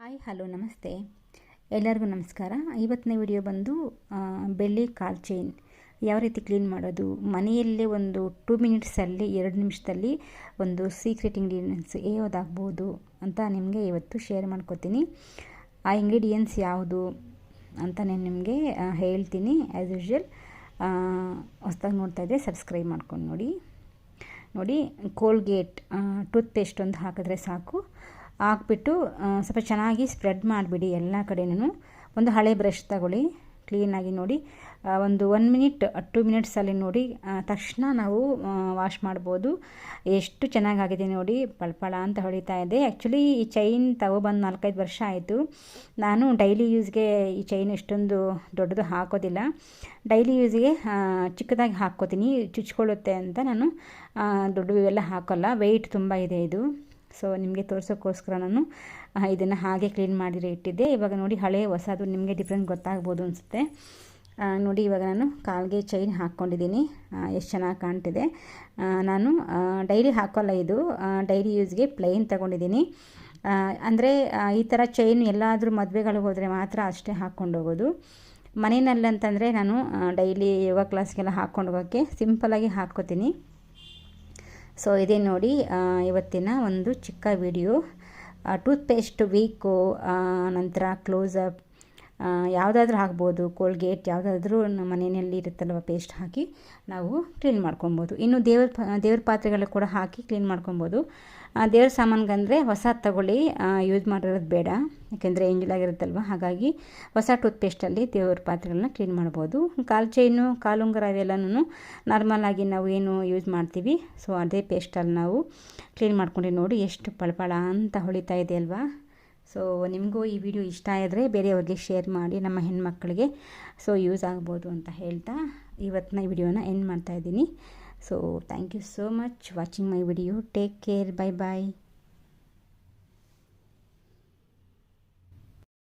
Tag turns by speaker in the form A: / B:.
A: Hi, hello, ನಮಸ್ತೆ. ಎಲ್ಲರಿಗೂ ನಮಸ್ಕಾರ. ಇವತ್ತನೇ ವಿಡಿಯೋ ಬಂದು ಬೆಳ್ಳಿ ಕಾಲ್ ಚೈನ್. ಯಾವ ರೀತಿ ಕ್ಲೀನ್ ಮಾಡೋದು? ಮನೆಯಲ್ಲೇ ಒಂದು ಟೂ ಮಿನಿಟ್ಸಲ್ಲಿ, ಎರಡು ನಿಮಿಷದಲ್ಲಿ ಒಂದು ಸೀಕ್ರೆಟ್ ಇಂಗ್ರೀಡಿಯೆಂಟ್ಸ್ ಯಾವುದಾಗ್ಬೋದು ಅಂತ ನಿಮಗೆ ಇವತ್ತು ಶೇರ್ ಮಾಡ್ಕೋತೀನಿ. ಆ ಇಂಗ್ರೀಡಿಯೆಂಟ್ಸ್ ಯಾವುದು ಅಂತ ನಾನು ನಿಮಗೆ ಹೇಳ್ತೀನಿ. ಆ್ಯಸ್ ಯೂಶ್ವಲ್ ಹೊಸ್ದಾಗಿ ನೋಡ್ತಾ ಇದ್ದರೆ ಸಬ್ಸ್ಕ್ರೈಬ್ ಮಾಡ್ಕೊಂಡು ನೋಡಿ. ನೋಡಿ ಕೋಲ್ಗೇಟ್ ಟೂತ್ ಪೇಸ್ಟ್ ಒಂದು ಹಾಕಿದ್ರೆ ಸಾಕು. ಹಾಕ್ಬಿಟ್ಟು ಸ್ವಲ್ಪ ಚೆನ್ನಾಗಿ ಸ್ಪ್ರೆಡ್ ಮಾಡಿಬಿಡಿ ಎಲ್ಲ ಕಡೆನೂ. ಒಂದು ಹಳೆ ಬ್ರಷ್ ತಗೊಳ್ಳಿ ಕ್ಲೀನಾಗಿ ನೋಡಿ. ಒಂದು ಒನ್ ಮಿನಿಟ್ ಟು ಮಿನಿಟ್ಸಲ್ಲಿ ನೋಡಿ. ತಕ್ಷಣ ನಾವು ವಾಶ್ ಮಾಡ್ಬೋದು. ಎಷ್ಟು ಚೆನ್ನಾಗಾಗಿದೆ ನೋಡಿ, ಪಳಪಳ ಅಂತ ಹೊಳಿತಾ ಇದೆ. ಆ್ಯಕ್ಚುಲಿ ಈ ಚೈನ್ ತಗೊಬಂದು ನಾಲ್ಕೈದು ವರ್ಷ ಆಯಿತು. ನಾನು ಡೈಲಿ ಯೂಸ್ಗೆ ಈ ಚೈನ್ ಇಷ್ಟೊಂದು ದೊಡ್ಡದು ಹಾಕೋದಿಲ್ಲ. ಡೈಲಿ ಯೂಸ್ಗೆ ಚಿಕ್ಕದಾಗಿ ಹಾಕ್ಕೋತೀನಿ, ಚುಚ್ಕೊಳ್ಳುತ್ತೆ ಅಂತ ನಾನು ದೊಡ್ಡದು ಇವೆಲ್ಲ ಹಾಕೋಲ್ಲ. ವೆಯ್ಟ್ ತುಂಬ ಇದೆ ಇದು. ಸೊ ನಿಮಗೆ ತೋರಿಸೋಕ್ಕೋಸ್ಕರ ನಾನು ಇದನ್ನು ಹಾಗೆ ಕ್ಲೀನ್ ಮಾಡಿರೋ ಇಟ್ಟಿದ್ದೆ. ಇವಾಗ ನೋಡಿ ಹಳೆ ಹೊಸದು ನಿಮಗೆ ಡಿಫ್ರೆಂಟ್ ಗೊತ್ತಾಗ್ಬೋದು ಅನಿಸುತ್ತೆ. ನೋಡಿ ಇವಾಗ ನಾನು ಕಾಲ್ಗೆ ಚೈನ್ ಹಾಕ್ಕೊಂಡಿದ್ದೀನಿ. ಎಷ್ಟು ಚೆನ್ನಾಗಿ ಕಾಣ್ತಿದೆ. ನಾನು ಡೈಲಿ ಹಾಕೋಲ್ಲ ಇದು. ಡೈಲಿ ಯೂಸ್ಗೆ ಪ್ಲೈನ್ ತಗೊಂಡಿದ್ದೀನಿ. ಅಂದರೆ ಈ ಥರ ಚೈನ್ ಎಲ್ಲಾದರೂ ಮದುವೆಗಳಿಗೆ ಹೋದರೆ ಮಾತ್ರ ಅಷ್ಟೇ ಹಾಕ್ಕೊಂಡು ಹೋಗೋದು. ಮನೆಯಲ್ಲಂತಂದರೆ ನಾನು ಡೈಲಿ ಯೋಗ ಕ್ಲಾಸ್ಗೆಲ್ಲ ಹಾಕ್ಕೊಂಡು ಹೋಗೋಕ್ಕೆ ಸಿಂಪಲಾಗಿ ಹಾಕ್ಕೋತೀನಿ. ಸೊ ಇದೇ ನೋಡಿ ಇವತ್ತಿನ ಒಂದು ಚಿಕ್ಕ ವಿಡಿಯೋ ಟೂತ್ಪೇಸ್ಟ್ ವೀಕು ನಂತರ ಕ್ಲೋಸಪ್ ಯಾವುದಾದ್ರೂ ಹಾಕ್ಬೋದು ಕೋಲ್ಗೇಟ್ ಯಾವುದಾದ್ರೂ ನಮ್ಮ ಮನೆಯಲ್ಲಿ ಇರುತ್ತಲ್ವ ಪೇಸ್ಟ್ ಹಾಕಿ ನಾವು ಕ್ಲೀನ್ ಮಾಡ್ಕೊಬೋದು. ಇನ್ನು ದೇವ್ರ ದೇವ್ರ ಪಾತ್ರೆಗಳು ಕೂಡ ಹಾಕಿ ಕ್ಲೀನ್ ಮಾಡ್ಕೊಬೋದು. ದೇವ್ರ ಸಾಮಾನ್ಗಂದರೆ ಹೊಸ ತಗೊಳ್ಳಿ ಯೂಸ್ ಮಾಡಿರೋದು ಬೇಡ. ಯಾಕೆಂದರೆ ಆಗಿರುತ್ತಲ್ವ, ಹಾಗಾಗಿ ಹೊಸ ಟೂತ್ಪೇಸ್ಟಲ್ಲಿ ದೇವ್ರ ಪಾತ್ರೆಗಳನ್ನ ಕ್ಲೀನ್ ಮಾಡ್ಬೋದು. ಕಾಲು ಚೈನು ಕಾಲುಂಗರ ಅವೆಲ್ಲನೂ ನಾರ್ಮಲಾಗಿ ನಾವು ಏನು ಯೂಸ್ ಮಾಡ್ತೀವಿ ಸೊ ಅದೇ ಪೇಸ್ಟಲ್ಲಿ ನಾವು ಕ್ಲೀನ್ ಮಾಡ್ಕೊಂಡು ನೋಡಿ ಎಷ್ಟು ಪಳಪಳ ಅಂತ ಹೊಳಿತಾ ಇದೆ ಅಲ್ವಾ. ಸೊ ನಿಮಗೂ ಈ ವಿಡಿಯೋ ಇಷ್ಟ ಆದರೆ ಬೇರೆಯವ್ರಿಗೆ ಶೇರ್ ಮಾಡಿ, ನಮ್ಮ ಹೆಣ್ಮಕ್ಳಿಗೆ ಸೊ ಯೂಸ್ ಆಗ್ಬೋದು ಅಂತ ಹೇಳ್ತಾ ಇವತ್ತಿನ ಈ ವಿಡಿಯೋನ ಎಂಡ್ ಮಾಡ್ತಾಯಿದ್ದೀನಿ so thank you so much watching my video take care bye bye